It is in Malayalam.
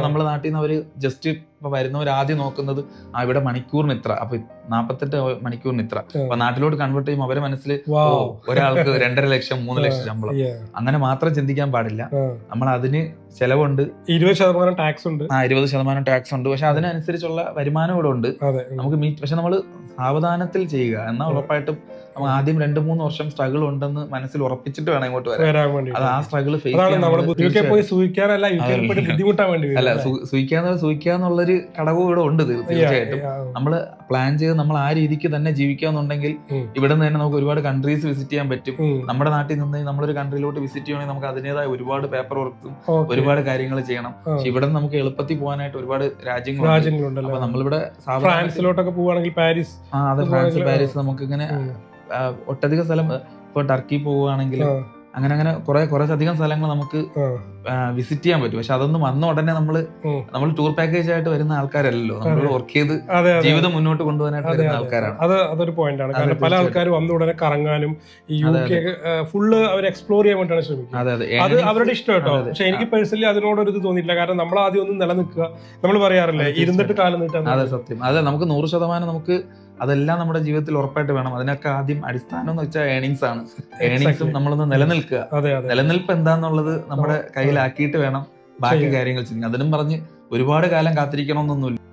നമ്മുടെ നാട്ടിൽ നിന്ന് അവർ ജസ്റ്റ് ഇപ്പൊ വരുന്നവർ ആദ്യം നോക്കുന്നത് ആ ഇവിടെ മണിക്കൂറിന് ഇത്ര അപ്പൊ നാപ്പത്തെട്ട് മണിക്കൂറിന് ഇത്ര. അപ്പൊ നാട്ടിലോട്ട് കൺവേർട്ട് ചെയ്യുമ്പോൾ അവരെ മനസ്സിൽ ഒരാൾക്ക് രണ്ടര ലക്ഷം മൂന്ന് ലക്ഷം ശമ്പളം. അങ്ങനെ മാത്രം ചിന്തിക്കാൻ പാടില്ല. നമ്മൾ അതിന് ചെലവുണ്ട്. ഇരുപത് ശതമാനം ടാക്സ് ഉണ്ട്. ആ ഇരുപത് ശതമാനം ടാക്സ് ഉണ്ട്. പക്ഷെ അതിനനുസരിച്ചുള്ള വരുമാനം ഇവിടെ ഉണ്ട്. നമുക്ക് മീറ്റ് പക്ഷെ നമ്മൾ സാവധാനത്തിൽ ചെയ്യുക. എന്നാൽ ഉറപ്പായിട്ടും ആദ്യം രണ്ട് മൂന്ന് വർഷം സ്ട്രഗിൾ ഉണ്ടെന്ന് മനസ്സിൽ ഉറപ്പിച്ചിട്ട് വേണം ഇങ്ങോട്ട് വരാൻ. അത് ആ സ്ട്രഗിൾ ഫേസ് ചെയ്യാൻ പോയി സൂഹിക്കാനല്ല ബുദ്ധിമുട്ടാൻ വേണ്ടി അല്ല സൂഹിക്കാന്ന് സൂഹിക്കാന്നുള്ളൊരു ഘടകവും ഇവിടെ ഉണ്ട് തീർ- തീർച്ചയായിട്ടും. നമ്മൾ പ്ലാൻ ചെയ്ത് നമ്മൾ ആ രീതിക്ക് തന്നെ ജീവിക്കാന്നുണ്ടെങ്കിൽ. ഇവിടെ നിന്ന് തന്നെ നമുക്ക് ഒരുപാട് കൺട്രീസ് വിസിറ്റ് ചെയ്യാൻ പറ്റും. നമ്മുടെ നാട്ടിൽ നിന്ന് നമ്മളൊരു കൺട്രിയിലോട്ട് വിസിറ്റ് ചെയ്യണമെങ്കിൽ നമുക്ക് അതിന്റെതായ ഒരുപാട് പേപ്പർ വർക്കും ഒരുപാട് കാര്യങ്ങൾ ചെയ്യണം ഇവിടെ നിന്ന് നമുക്ക് എളുപ്പത്തിൽ പോകാനായിട്ട് ഒരുപാട് രാജ്യങ്ങളുണ്ട് അപ്പൊ നമ്മളിവിടെ ഫ്രാൻസിലോട്ടൊക്കെ പോവുകയാണെങ്കിൽ പാരീസ് ആ അതെ ഫ്രാൻസ് പാരീസ് നമുക്ക് ഇങ്ങനെ. ഒട്ടധികം സ്ഥലം ഇപ്പൊ ടർക്കി പോവുകയാണെങ്കിൽ അങ്ങനെ അങ്ങനെ കുറെ കുറച്ചധികം സ്ഥലങ്ങൾ നമുക്ക്. വിസിറ്റ് ചെയ്യാൻ പറ്റും. പക്ഷെ അതൊന്നും വന്ന ഉടനെ നമ്മൾ. നമ്മൾ ടൂർ പാക്കേജ് ആയിട്ട് വരുന്ന ആൾക്കാരല്ലല്ലോ. നമ്മൾ വർക്ക് ചെയ്ത് ജീവിതം മുന്നോട്ട് കൊണ്ടുപോകാനായിട്ട് വരുന്ന ആൾക്കാരാണ്. അത് അതൊരു പോയിന്റ് ആണ്. കാരണം പല. ആൾക്കാരും വന്ന ഉടനെ കറങ്ങാനും ഈ യു കെ ഫുള്ള് അവർ എക്സ്പ്ലോർ ചെയ്യാൻ വേണ്ടിയാണ് ശ്രമിക്കുന്നത്. അതെ അവരുടെ ഇഷ്ടം കേട്ടോ. പക്ഷെ എനിക്ക് പേഴ്സണലി അതിനോടൊരു ഇത് തോന്നിയില്ല കാരണം നമ്മൾ ആദ്യം ഒന്ന് നിലനിൽക്കുക. നമ്മൾ പറയാറില്ലേ ഇരുന്നിട്ട് കാലം നീട്ടാൻ അതെ സത്യം. അതെ നമുക്ക് നൂറ് ശതമാനം നമുക്ക് അതെല്ലാം നമ്മുടെ ജീവിതത്തിൽ ഉറപ്പായിട്ട് വേണം. അതിനൊക്കെ ആദ്യം അടിസ്ഥാനം എന്ന് വെച്ചാൽ ഏണിങ്സ് ആണ്. ഏണിങ്സും നമ്മളൊന്ന് നിലനിൽക്കുക. നിലനിൽപ്പ് എന്താന്നുള്ളത് നമ്മുടെ കയ്യിലാക്കിയിട്ട് വേണം ബാക്കി കാര്യങ്ങൾ ചെയ്യുന്നത്. അതിനും പറഞ്ഞ് ഒരുപാട് കാലം കാത്തിരിക്കണമെന്നൊന്നുമില്ല.